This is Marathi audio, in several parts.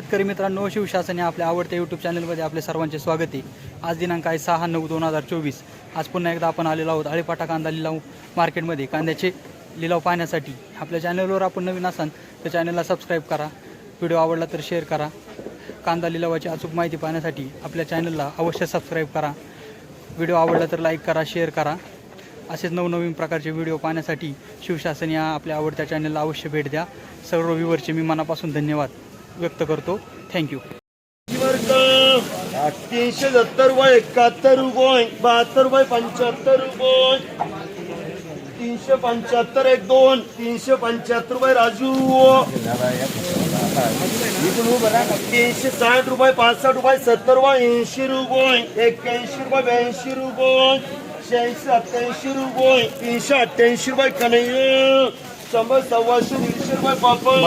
शेतकरी मित्रांनो शिवशासन आपल्या आवडत्या यूट्यूब चॅनलमध्ये आपले सर्वांचे स्वागत आहे. आज दिनांक आहे सहा नऊ दोन हजार चोवीस. आज पुन्हा एकदा आपण आलेलो आहोत आळीपाटा कांदा लिलाव मार्केटमध्ये. कांद्याचे लिलाव पाहण्यासाठी आपल्या चॅनलवर आपण नवीन असाल तर चॅनलला सबस्क्राईब करा. व्हिडिओ आवडला तर शेअर करा. कांदा लिलावाची अचूक माहिती पाहण्यासाठी आपल्या चॅनलला अवश्य सबस्क्राईब करा. व्हिडिओ आवडला तर लाईक करा शेअर करा. असेच नवनवीन प्रकारचे व्हिडिओ पाहण्यासाठी शिवशासन या आपल्या आवडत्या चॅनलला अवश्य भेट द्या. सर्व व्ह्यूवरचे मी मनापासून धन्यवाद. व्यक्त करतो. थँक्यू तीनशे सत्तर रुपये एकाहत्तर रुपये बहात्तर रुपये पंच्याहत्तर रुपये तीनशे पंच्याहत्तर एक दोन तीनशे पंच्याहत्तर रुपये राजू. तीनशे साठ रुपये पासष्ट रुपये सत्तर रुपये ऐंशी रुपये एक्क्याऐंशी रुपये ब्याऐंशी रुपये शहाऐंशी सत्याऐंशी रुपये तीनशे अठ्ठ्याऐंशी रुपये कन्हैया. शंभर सव्वाशे दीडशे रुपये पापड.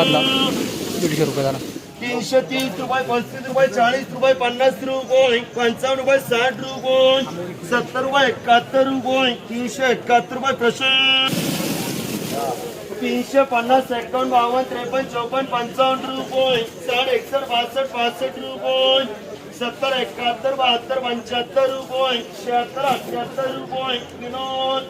दीडशे रुपये झाला. तीनशे तीस रुपये पस्तीस रुपये चाळीस रुपये पन्नास रुपये पंचावन्न रुपये साठ रुपये सत्तर रुपये एकाहत्तर रुपये तीनशे एकाहत्तर रुपये प्रशांत तीनशे पन्नास एकावन्न बावन्न त्रेपन्न चौपन्न पंचावन्न रुपये साठ एकसष्ट बासष्ट पासष्ट रुपये सत्तर एकाहत्तर बहात्तर पंच्याहत्तर रुपये शहात्तर अठ्याहत्तर रुपये. विनोद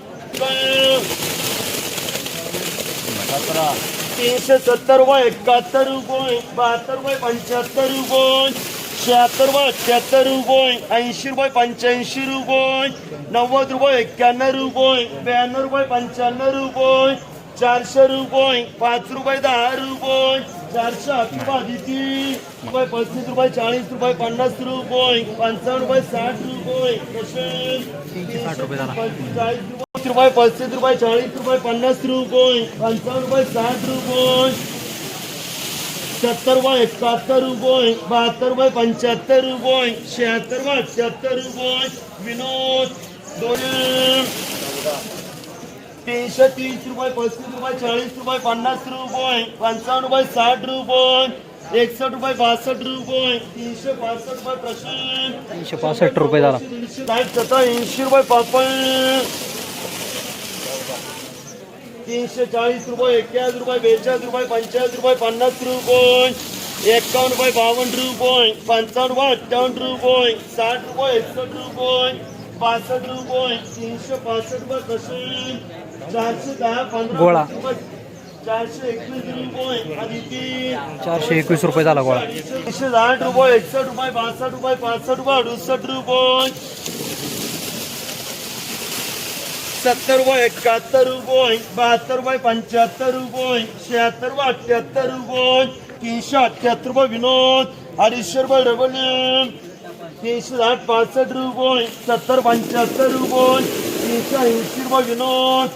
तीनशे सत्तर रुपये एकाहत्तर रुपये बहात्तर रुपये पंच्याहत्तर रुपये शहात्तर रुपये अठ्ठ्याहत्तर रुपये ऐंशी रुपये पंच्याऐंशी रुपये नव्वद रुपये एक्क्याण्णव रुपये ब्याण्णव रुपये पंच्याण्णव रुपये चारशे रुपये पाच रुपये दहा रुपये चारशे आठ रुपये अदिती रुपये पस्तीस रुपये चाळीस रुपये पन्नास रुपये पंचावन्न रुपये साठ रुपये साठ रुपये पस्तीस रुपये चाळीस रुपये पन्नास रुपये पंचावन्न रुपये साठ रुपये सत्तर रुपये एकाहत्तर रुपये बहात्तर रुपये पंच्याहत्तर रुपये शहात्तर रुपये अठ्ठ्याहत्तर रुपये. विनोद दोन तीनशे तीस रुपये पस्तीस रुपये चाळीस रुपये पन्नास रुपये पंचावन्न रुपये साठ रुपये एकसष्ट रुपये बासष्ट रुपये तीनशे पासष्ट रुपये प्रशांत तीनशे पासष्ट रुपये झाला. साठ सत्तर ऐंशी रुपये पापड. तीनशे चाळीस रुपये एक्क्याऐंशी रुपये बेचाळीस रुपये पंचेचाळीस रुपये पन्नास रुपये. एकावन्न रुपये बावन्न रुपये. पंचावन्न रुपये अठ्ठावन्न रुपये. साठ रुपये एकसष्ट रुपये. पासष्ट रुपये. तीनशे पासष्ट रुपये कसे? चारशे दहा पंधरा. रुपये चारशे एकवीस रुपये. आदिती चारशे एकवीस रुपये झाला गोळा. एकशे साठ रुपये एकसष्ट रुपये बासष्ट रुपये पासष्ट रुपये अडुसष्ट रुपये. सत्तर रुपये एकाहत्तर रुपये बहात्तर रुपये पंच्याहत्तर रुपये शहात्तर रुपये अठ्ठ्याहत्तर रुपये तीनशे अठ्ठ्याहत्तर रुपये विनोद अडीचशे रुपये डबल तीनशे साठ पासष्ट रुपये सत्तर पंच्याहत्तर रुपये तीनशे ऐंशी रुपये विनोद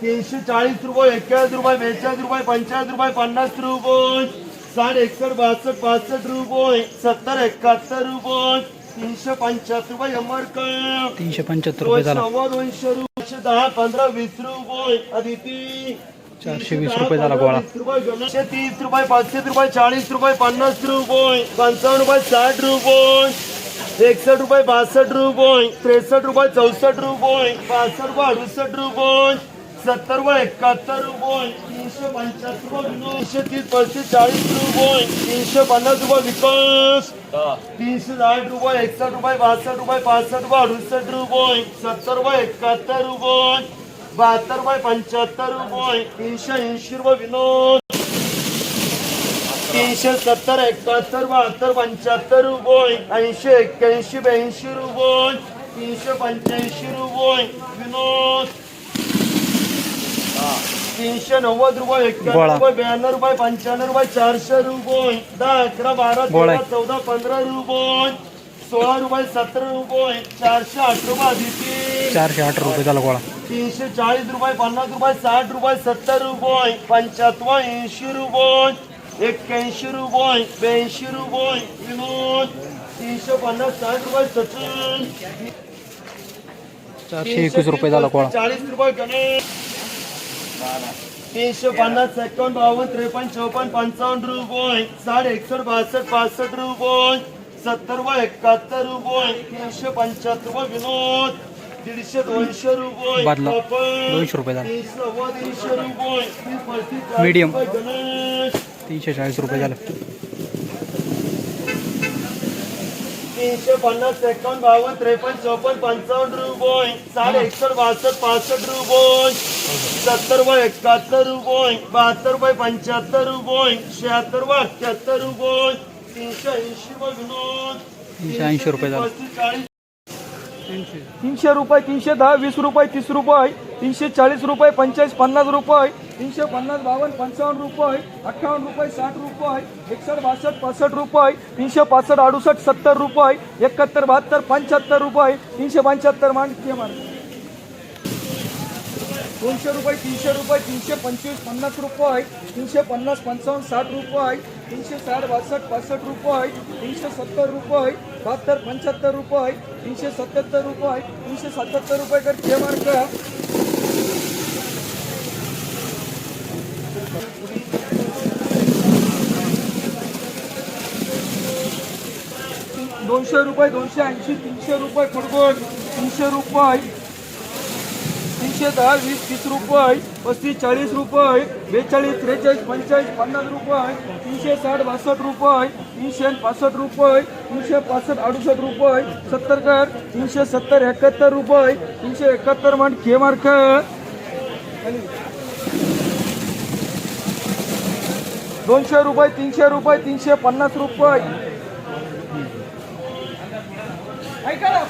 तीनशे चाळीस रुपये एक्क्याऐंशी रुपये बेचाळीस रुपये पंचाळीस रुपये पन्नास रुपये साठ एकसष्ट बासष्ट पासष्ट रुपये सत्तर एकाहत्तर रुपये तीनशे पंच्याहत्तर रुपये तीनशे पंच्याहत्तर रुपये सव्वा दोनशे रुपये दहा पंधरा वीस रुपये अदिती. चारशे वीस रुपये झाला गोळा. एकशे तीस रुपये पस्तीस रुपये चाळीस रुपये पन्नास रुपये पंचावन्न रुपये साठ रुपये एकसष्ट रुपये बासष्ट रुपये त्रेसष्ट रुपये चौसष्ट रुपये पासष्ट रुपये अडुसष्ट रुपये सत्तर रुपये एकाहत्तर रुपये तीनशे पंच्याहत्तर रुपये तीनशे तीस पस्तीस चाळीस रुपये तीनशे पन्नास रुपये विकास तीनशे साठ रुपये एकसष्ट रुपये बासष्ट रुपये पासष्ट रुपये अडुसष्ट रुपये सत्तर रुपये एकाहत्तर रुपये बहात्तर रुपये पंच्याहत्तर रुपये तीनशे ऐंशी रुपये विनोद. तीनशे सत्तर एकाहत्तर बहात्तर पंच्याहत्तर रुपये ऐंशी एक्क्याऐंशी ब्याऐंशी रुपये तीनशे पंच्याऐंशी रुपये विनोद. तीनशे नव्वद रुपये एक्क्याण्णव. रुपये ब्याण्णव रुपये पंच्याण्णव रुपये चारशे रुपये. दहा अकरा बारा. तेरा चौदा पंधरा रुपये. सोळा रुपये सतरा रुपये. चारशे आठ रुपये अदिती चारशे आठ रुपये झाला गोळा तीनशे चाळीस रुपये पन्नास रुपये साठ रुपये सत्तर रुपये. पंच्याहत्तर ऐंशी रुपये. एक्क्याऐंशी रुपये ब्याऐंशी रुपये. विनोद. तीनशे पन्नास साठ रुपये सचिन चारशे एकवीस रुपये झाला गोळा चाळीस रुपये गणेश. तीनशे पन्नास एकावन्न बावन्न त्रेपन्न चौपन्न पंचावन्न रुपये. साठ एकसष्ट बासष्ट पासष्ट रुपये. सत्तर रुपये एकाहत्तर रुपये. तीनशे पंच्याहत्तर विनोद. दीडशे दोनशे रुपये. दोनशे रुपये. तीस तीनशे रुपये. चाळीस रुपये गणेश. तीनशे चाळीस रुपये झालं. तीनशे पन्नास बावन्न त्रेपन्न चौपन्न पंचावन्न रुपये. साठ एकसष्ट बासष्ट पासष्ट रुपये. सत्तर बाय एकाहत्तर रुपये बहात्तर बाय पंच्याहत्तर रुपये शहात्तर बाय अठ्ठ्याहत्तर रुपये तीनशे ऐंशी बाय विनोद तीनशे ऐंशी रुपये झाले. तीनशे. रुपये तीनशे दहा वीस रुपये तीस रुपये तीनशे चाळीस रुपये पंचेचाळीस पन्नास रुपये तीनशे पन्नास बावन्न पंचावन्न रुपये अठ्ठावन्न रुपये साठ रुपये एकसष्ट बासष्ट पासष्ट रुपये तीनशे पासष्ट अडुसष्ट सत्तर रुपये एकाहत्तर बहात्तर पंच्याहत्तर रुपये तीनशे पंच्याहत्तर मान दोनशे रुपये तीनशे रुपये तीनशे पंचवीस पन्नास रुपये तीनशे पन्नास पंचावन्न साठ रुपये तीनशे साठ बासष्ट पासष्ट रुपये तीनशे सत्तर रुपये बहात्तर पंच्याहत्तर रुपये तीनशे सत्याहत्तर रुपये तीनशे सत्याहत्तर रुपये तर के मार्क दोनशे रुपये दोनशे ऐंशी तीनशे रुपये फुटबॉल तीनशे रुपये. एकशे दहा वीस तीस रुपये पस्तीस चाळीस रुपये बेचाळीस त्रेचाळीस पंचेचाळीस पन्नास रुपये तीनशे साठ बासष्ट रुपये तीनशे पासष्ट रुपये तीनशे पासष्ट अडुसष्ट रुपये सत्तर कर तीनशे सत्तर एकाहत्तर रुपये तीनशे एकाहत्तर मान के मार्क. दोनशे रुपये तीनशे रुपये तीनशे पन्नास रुपये. ऐका ना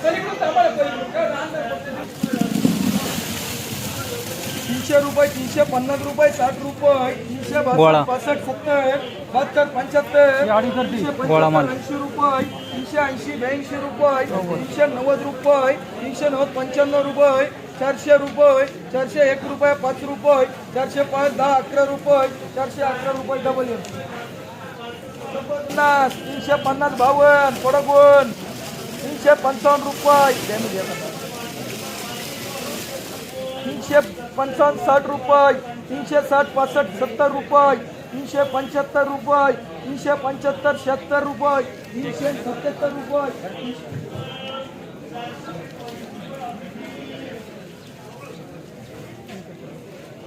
तीनशे रुपये तीनशे पन्नास रुपये साठ रुपये तीनशे गोळा. पासष्ट सत्तर बहात्तर पंच्याहत्तर तीनशे गोळा माल. पंच्याहत्तर ऐंशी रुपये तीनशे ऐंशी ब्याऐंशी रुपये तीनशे नव्वद रुपये तीनशे नव्वद पंच्याण्णव रुपये चारशे रुपये चारशे एक रुपये पाच रुपये चारशे पाच दहा अकरा रुपये चारशे अकरा रुपये डबल पन्नास तीनशे पन्नास बावन्न पडगुण तीनशे पंचावन्न रुपये. तीनशे पंचावन्न साठ रुपये तीनशे साठ पासष्ट सत्तर रुपये तीनशे पंच्याहत्तर रुपये तीनशे पंच्याहत्तर शहात्तर रुपये तीनशे सत्याहत्तर रुपये.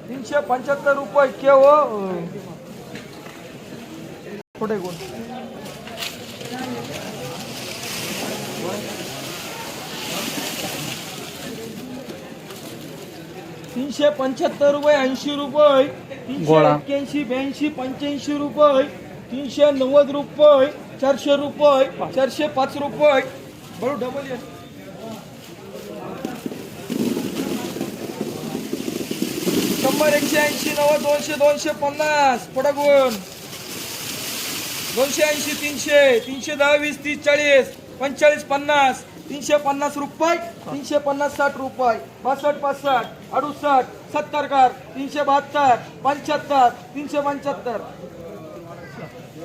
तीनशे पंच्याहत्तर रुपये केव कुठे कोण? तीनशे पंच्याहत्तर रुपये ऐंशी रुपये तीनशे गोळा. एक्क्याऐंशी ब्याऐंशी पंच्याऐंशी रुपये तीनशे नव्वद रुपये चारशे रुपये चारशे पाच रुपये बरोबर डबल. शंभर एकशे ऐंशी नव्वद दोनशे दोनशे पन्नास पडगुण दोनशे ऐंशी तीनशे तीनशे दहा वीस तीस चाळीस पंचेचाळीस पन्नास तीनशे पन्नास रुपये तीनशे पन्नास साठ रुपये बासष्ट पासष्ट अडुसष्ट सत्तर कर तीनशे बहात्तर पंच्याहत्तर तीनशे पंच्याहत्तर.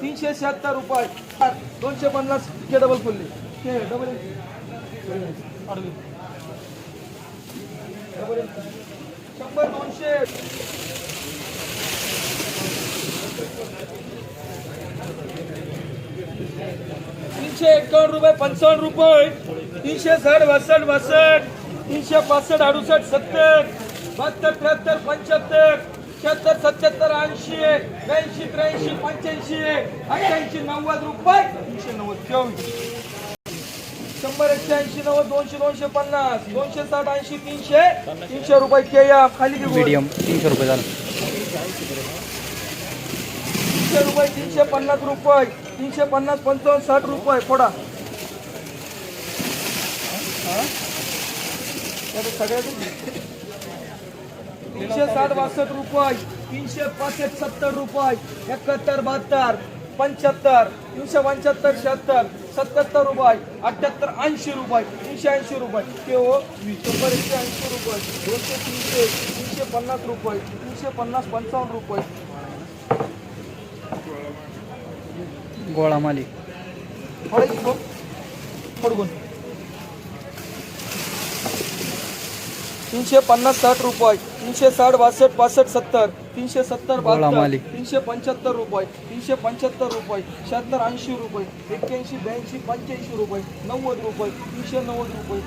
तीनशे शहात्तर रुपये. दोनशे पन्नास K double fully. K double double शंभर दोनशे. तीनशे एकावन्न रुपये पंचावन्न रुपये. तीनशे साठ बासष्ट बासष्ट. तीनशे पासष्ट अडुसष्ट सत्तर. बहात्तर त्र्याहत्तर पंच्याहत्तर. शहात्तर सत्याहत्तर ऐंशी. ब्याऐंशी त्र्याऐंशी पंच्याऐंशी. अठ्ठ्याऐंशी नव्वद रुपये. तीनशे नव्वद चोवीस. शंभर एकशे ऐंशी नव्वद दोनशे दोनशे पन्नास. दोनशे साठ ऐंशी तीनशे. तीनशे रुपये के या खाली मीडियम. तीनशे रुपये झालं. तीनशे रुपये तीनशे पन्नास रुपये तीनशे पन्नास पंचावन्न साठ रुपये फोडा. तीनशे साठ बासष्ट रुपये तीनशे पासष्ट सत्तर रुपये एकाहत्तर बहात्तर पंच्याहत्तर तीनशे पंच्याहत्तर शहात्तर सत्याहत्तर रुपये अठ्ठ्याहत्तर ऐंशी रुपये तीनशे ऐंशी रुपये. के हो शंभर एकशे ऐंशी रुपये दोनशे तीनशे तीनशे पन्नास रुपये तीनशे पन्नास पंचावन्न रुपये. गोळा माली. थोडे घेतो थोडगुण तीनशे पन्नास साठ रुपये तीनशे साठ बासष्ट पासष्ट सत्तर तीनशे सत्तर बहात्तर मालिक. तीनशे पंच्याहत्तर रुपये तीनशे पंच्याहत्तर रुपये शहात्तर ऐंशी रुपये एक्क्याऐंशी ब्याऐंशी पंच्याऐंशी रुपये नव्वद रुपये तीनशे नव्वद रुपये